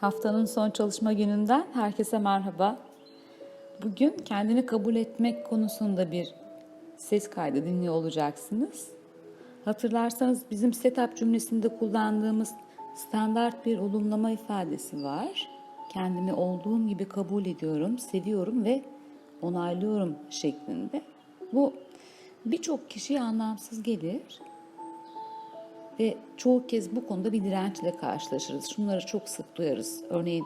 Haftanın son çalışma gününden herkese merhaba. Bugün kendini kabul etmek konusunda bir ses kaydı dinliyor olacaksınız. Hatırlarsanız bizim setup cümlesinde kullandığımız standart bir olumlama ifadesi var. Kendimi olduğum gibi kabul ediyorum, seviyorum ve onaylıyorum şeklinde. Bu birçok kişiye anlamsız gelir. Ve çoğu kez bu konuda bir dirençle karşılaşırız. Şunları çok sık duyarız. Örneğin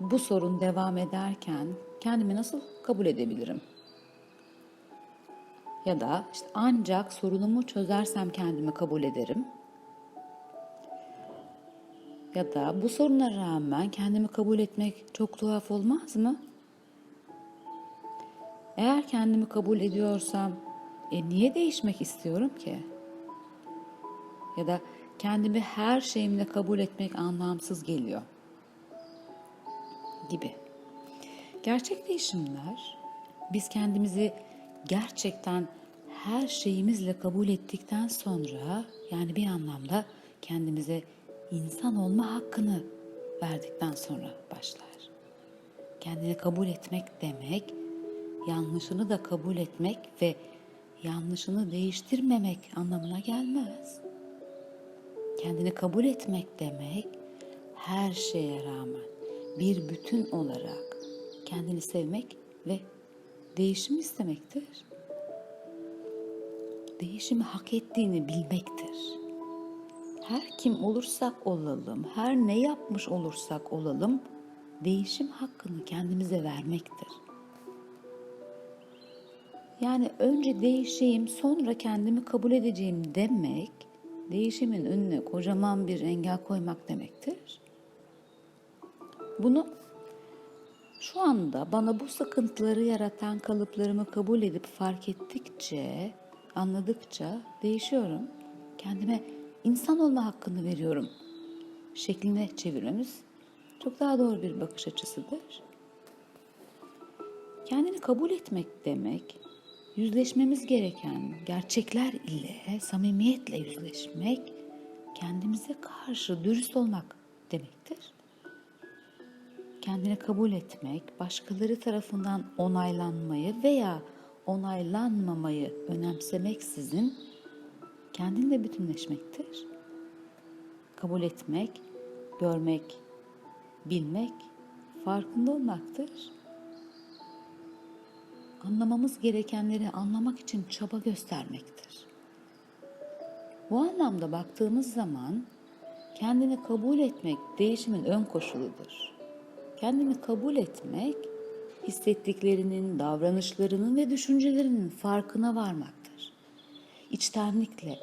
bu sorun devam ederken kendimi nasıl kabul edebilirim? Ya da işte ancak sorunumu çözersem kendimi kabul ederim. Ya da bu soruna rağmen kendimi kabul etmek çok tuhaf olmaz mı? Eğer kendimi kabul ediyorsam e niye değişmek istiyorum ki? Ya da kendimi her şeyimle kabul etmek anlamsız geliyor gibi. Gerçek değişimler biz kendimizi gerçekten her şeyimizle kabul ettikten sonra yani bir anlamda kendimize insan olma hakkını verdikten sonra başlar. Kendini kabul etmek demek yanlışını da kabul etmek ve yanlışını değiştirmemek anlamına gelmez. Kendini kabul etmek demek her şeye rağmen bir bütün olarak kendini sevmek ve değişim istemektir. Değişimi hak ettiğini bilmektir. Her kim olursak olalım, her ne yapmış olursak olalım, değişim hakkını kendimize vermektir. Yani önce değişeyim, sonra kendimi kabul edeceğim demek, değişimin önüne kocaman bir engel koymak demektir. Bunu şu anda bana bu sıkıntıları yaratan kalıplarımı kabul edip fark ettikçe, anladıkça değişiyorum. Kendime insan olma hakkını veriyorum şekline çevirmemiz çok daha doğru bir bakış açısıdır. Kendini kabul etmek demek, yüzleşmemiz gereken gerçekler ile samimiyetle yüzleşmek, kendimize karşı dürüst olmak demektir. Kendini kabul etmek, başkaları tarafından onaylanmayı veya onaylanmamayı önemsemeksizin kendinle bütünleşmektir. Kabul etmek, görmek, bilmek, farkında olmaktır anlamamız gerekenleri anlamak için çaba göstermektir. Bu anlamda baktığımız zaman kendini kabul etmek değişimin ön koşuludur. Kendini kabul etmek hissettiklerinin, davranışlarının ve düşüncelerinin farkına varmaktır. İçtenlikle,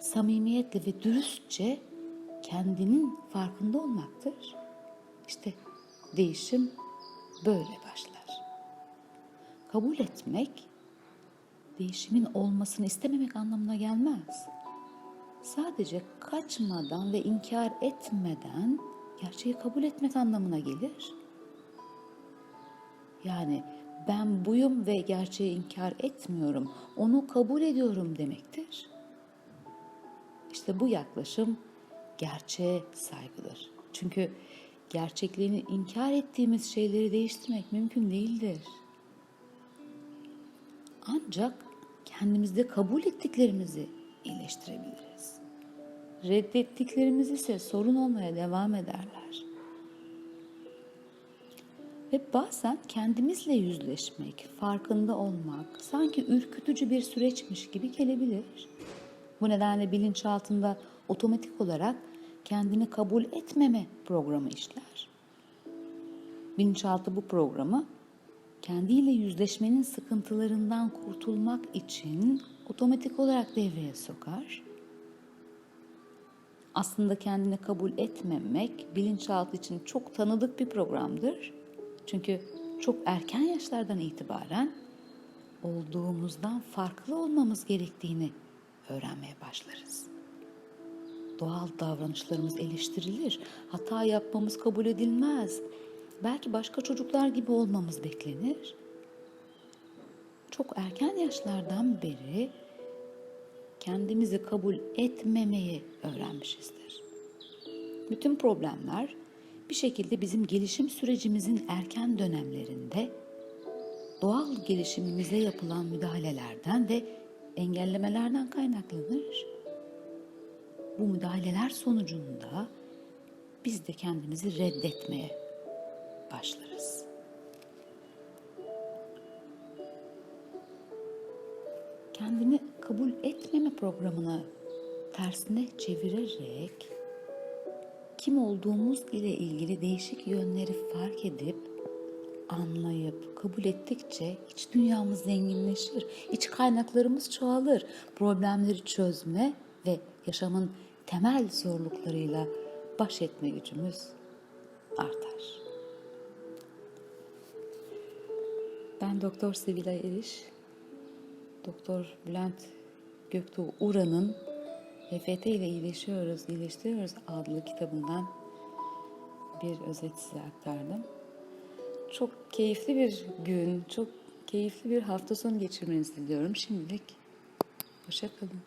samimiyetle ve dürüstçe kendinin farkında olmaktır. İşte değişim böyle başlar. Kabul etmek değişimin olmasını istememek anlamına gelmez. Sadece kaçmadan ve inkar etmeden gerçeği kabul etmek anlamına gelir. Yani ben buyum ve gerçeği inkar etmiyorum, onu kabul ediyorum demektir. İşte bu yaklaşım gerçeğe saygıdır. Çünkü gerçekliğini inkar ettiğimiz şeyleri değiştirmek mümkün değildir. Ancak kendimizde kabul ettiklerimizi iyileştirebiliriz. Reddettiklerimiz ise sorun olmaya devam ederler. Ve bazen kendimizle yüzleşmek, farkında olmak sanki ürkütücü bir süreçmiş gibi gelebilir. Bu nedenle bilinçaltında otomatik olarak kendini kabul etmeme programı işler. Bilinçaltı bu programı kendiyle yüzleşmenin sıkıntılarından kurtulmak için otomatik olarak devreye sokar. Aslında kendini kabul etmemek bilinçaltı için çok tanıdık bir programdır. Çünkü çok erken yaşlardan itibaren olduğumuzdan farklı olmamız gerektiğini öğrenmeye başlarız. Doğal davranışlarımız eleştirilir, hata yapmamız kabul edilmez belki başka çocuklar gibi olmamız beklenir. Çok erken yaşlardan beri kendimizi kabul etmemeyi öğrenmişizdir. Bütün problemler bir şekilde bizim gelişim sürecimizin erken dönemlerinde doğal gelişimimize yapılan müdahalelerden ve engellemelerden kaynaklanır. Bu müdahaleler sonucunda biz de kendimizi reddetmeye başlarız. Kendini kabul etmeme programını tersine çevirerek kim olduğumuz ile ilgili değişik yönleri fark edip anlayıp kabul ettikçe iç dünyamız zenginleşir, iç kaynaklarımız çoğalır, problemleri çözme ve yaşamın temel zorluklarıyla baş etme gücümüz artar. Ben Doktor Sevilay Eriş, Doktor Bülent Göktuğ Ura'nın HFT ile iyileşiyoruz, iyileştiriyoruz adlı kitabından bir özet size aktardım. Çok keyifli bir gün, çok keyifli bir hafta sonu geçirmenizi diliyorum. Şimdilik hoşça kalın.